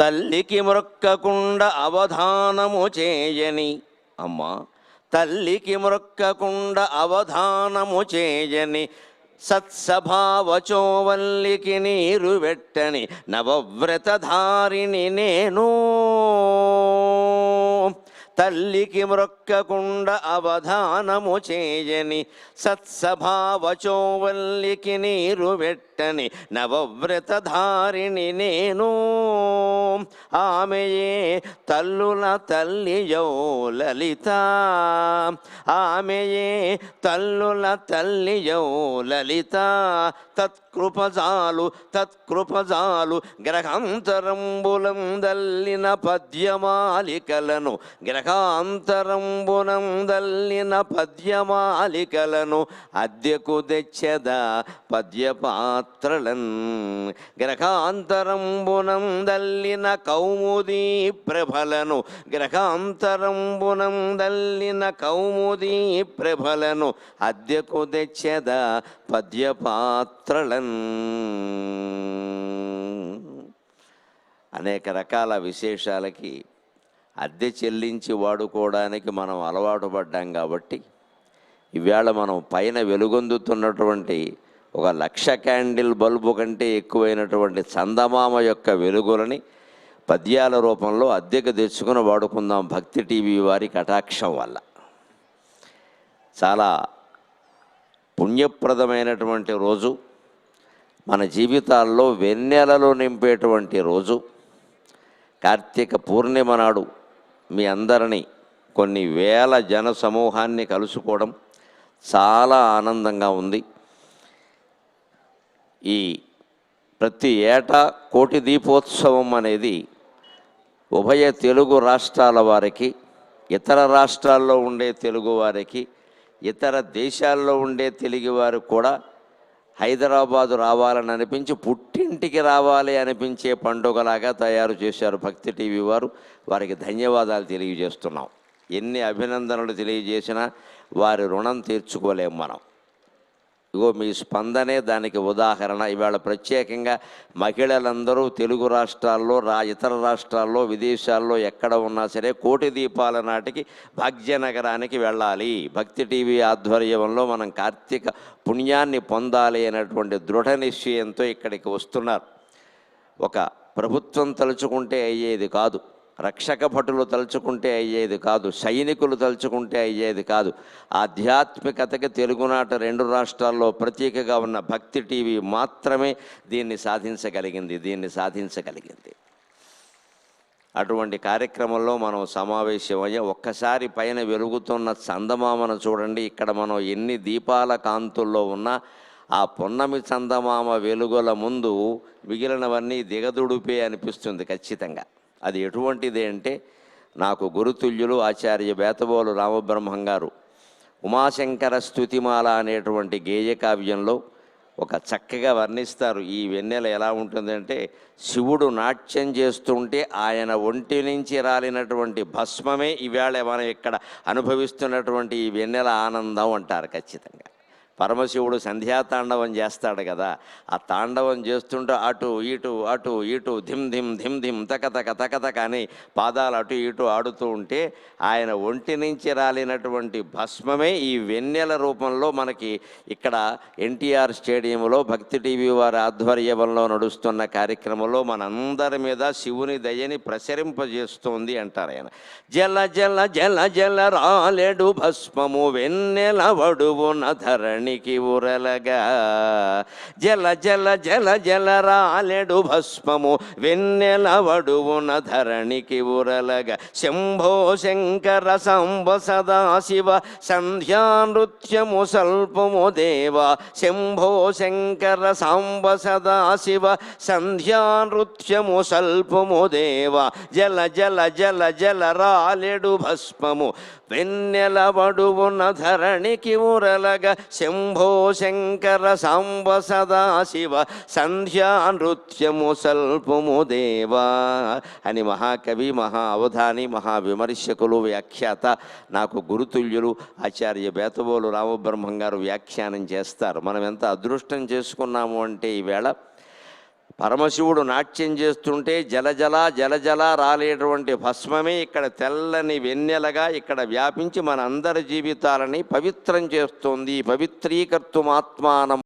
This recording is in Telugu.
తల్లికి మొరక్కకుండా అవధానము చేయని అమ్మా తల్లికి మొరక్కకుండా అవధానము చేయని సత్సభావచోవల్లికి నీరు వెట్టని నవవ్రతధారిణి నేను. తల్లికి మ్రొక్కకుండా అవధానము చేయని సత్సభావచోవల్లికి నీరు వెట్టని నవవ్రతధారిణి నేను. ఆమెయే తల్లుల తల్లియో లలిత. ఆమెయే తల్లుల తల్లియో లలిత. తత్కృపజాలు తత్కృపజాలు గ్రహాంతరంబులం దల్లిన పద్యమాలికలను గ్రహాంతరంబునం దల్లిన పద్యమాలికలను అద్దెకు తెచ్చద పద్యపాత గ్రహాంతరంబునం దల్లిన కౌముదీ ప్రభలను గ్రహాంతరంబునం దల్లిన కౌముదీ ప్రభలను అద్దెకు తెచ్చద పద్యపాత్రలన్. అనేక రకాల విశేషాలకి అద్దె చెల్లించి వాడుకోవడానికి మనం అలవాటు పడ్డాం కాబట్టి ఈవేళ మనం పైన వెలుగొందుతున్నటువంటి ఒక లక్ష క్యాండిల్ బల్బు కంటే ఎక్కువైనటువంటి చందమామ యొక్క వెలుగులని పద్యాల రూపంలో అద్దెకు తెచ్చుకుని వాడుకుందాం భక్తి టీవీ వారి కటాక్షం వల్ల. చాలా పుణ్యప్రదమైనటువంటి రోజు. మన జీవితాల్లో వెన్నెలలో నింపేటువంటి రోజు. కార్తీక పూర్ణిమ నాడు మీ అందరినీ కొన్ని వేల జన సమూహాన్ని కలుసుకోవడం చాలా ఆనందంగా ఉంది. ఈ ప్రతి ఏటా కోటి దీపోత్సవం అనేది ఉభయ తెలుగు రాష్ట్రాల వారికి ఇతర రాష్ట్రాల్లో ఉండే తెలుగు వారికి ఇతర దేశాల్లో ఉండే తెలుగు వారు కూడా హైదరాబాదు రావాలని అనిపించి పుట్టింటికి రావాలి అనిపించే పండుగలాగా తయారు చేశారు భక్తి టీవీ వారు. వారికి ధన్యవాదాలు తెలియజేస్తున్నాం. ఎన్ని అభినందనలు తెలియజేసినా వారి రుణం తీర్చుకోలేము మనం. ఇగో మీ స్పందనే దానికి ఉదాహరణ. ఇవాళ ప్రత్యేకంగా మహిళలందరూ తెలుగు రాష్ట్రాల్లో రా ఇతర రాష్ట్రాల్లో విదేశాల్లో ఎక్కడ ఉన్నా సరే కోటి దీపాల నాటికి భాగ్యనగరానికి వెళ్ళాలి. భక్తి టీవీ ఆధ్వర్యంలో మనం కార్తీక పుణ్యాన్ని పొందాలి అనేటువంటి దృఢ నిశ్చయంతో ఇక్కడికి వస్తున్నారు. ఒక ప్రభుత్వం తలుచుకుంటే అయ్యేది కాదు. రక్షక భటులు తలుచుకుంటే అయ్యేది కాదు సైనికులు తలుచుకుంటే అయ్యేది కాదు. ఆధ్యాత్మికతకి తెలుగునాట రెండు రాష్ట్రాల్లో ప్రతీకగా ఉన్న భక్తి టీవీ మాత్రమే దీన్ని సాధించగలిగింది దీన్ని సాధించగలిగింది. అటువంటి కార్యక్రమంలో మనం సమావేశమయ్యే ఒక్కసారి పైన వెలుగుతున్న చందమామను చూడండి. ఇక్కడ మనం ఎన్ని దీపాల కాంతుల్లో ఉన్నా ఆ పున్నమి చందమామ వెలుగుల ముందు మిగిలినవన్నీ దిగదుడిపే అనిపిస్తుంది ఖచ్చితంగా. అది ఎటువంటిది అంటే నాకు గురుతుల్యులు ఆచార్య బేతబోలు రామబ్రహ్మం గారు ఉమాశంకర స్తుతిమాల అనేటువంటి గేయ కావ్యంలో ఒక చక్కగా వర్ణిస్తారు. ఈ వెన్నెల ఎలా ఉంటుందంటే శివుడు నాట్యం చేస్తుంటే ఆయన ఒంటి నుంచి రాలినటువంటి భస్మమే ఈవేళ మనం ఇక్కడ అనుభవిస్తున్నటువంటి ఈ వెన్నెల ఆనందం అంటారు ఖచ్చితంగా. పరమశివుడు సంధ్యాతాండవం చేస్తాడు కదా ఆ తాండవం చేస్తుంటే అటు ఇటు అటు ఇటు ధిమ్ ధిమ్ ధిమ్ ధిమ్ తక తక తక తక అని పాదాలు అటు ఇటు ఆడుతూ ఉంటే ఆయన ఒంటి నుంచి రాలినటువంటి భస్మమే ఈ వెన్నెల రూపంలో మనకి ఇక్కడ ఎన్టీఆర్ స్టేడియంలో భక్తి టీవీ వారి ఆధ్వర్యంలో నడుస్తున్న కార్యక్రమంలో మనందరి మీద శివుని దయని ప్రసరింపజేస్తోంది అంటారు ఆయన. జల జల జల జల రాలేడు భస్మము వెన్నెల వడువున ధరణికి ఉరలగా జల జల జల జల రాలెడు భస్మము వెన్నెల వడువున ధరణికి ఉరలగా శంభో శంకర సంభ సదాశివ సంధ్యా నృత్యము స్వల్పము దేవ. శంభో శంకర సాంబ సదాశివ సంధ్యా నృత్యము స్వల్పము దేవ. జల జల జల జల రాలెడు భస్మము వెన్నెల వడువున ధరణికి ఉరలగా శంభో శంకర సాంబ సదాశివ సంధ్యా నృత్యము సల్పము దేవా అని మహాకవి మహా అవధాని మహా విమర్శకులు వ్యాఖ్యాత నాకు గురుతుల్యులు ఆచార్య బేతబోలు రామబ్రహ్మం గారు వ్యాఖ్యానం చేస్తారు. మనం ఎంత అదృష్టం చేసుకున్నాము అంటే ఈవేళ పరమశివుడు నాట్యం చేస్తుంటే జలజల జలజల రాలేటువంటి భస్మమే ఇక్కడ తెల్లని వెన్నెలగా ఇక్కడ వ్యాపించి మన అందరి జీవితాలని పవిత్రం చేస్తుంది. పవిత్రీకర్తుమాత్మానం.